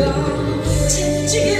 가 채찍에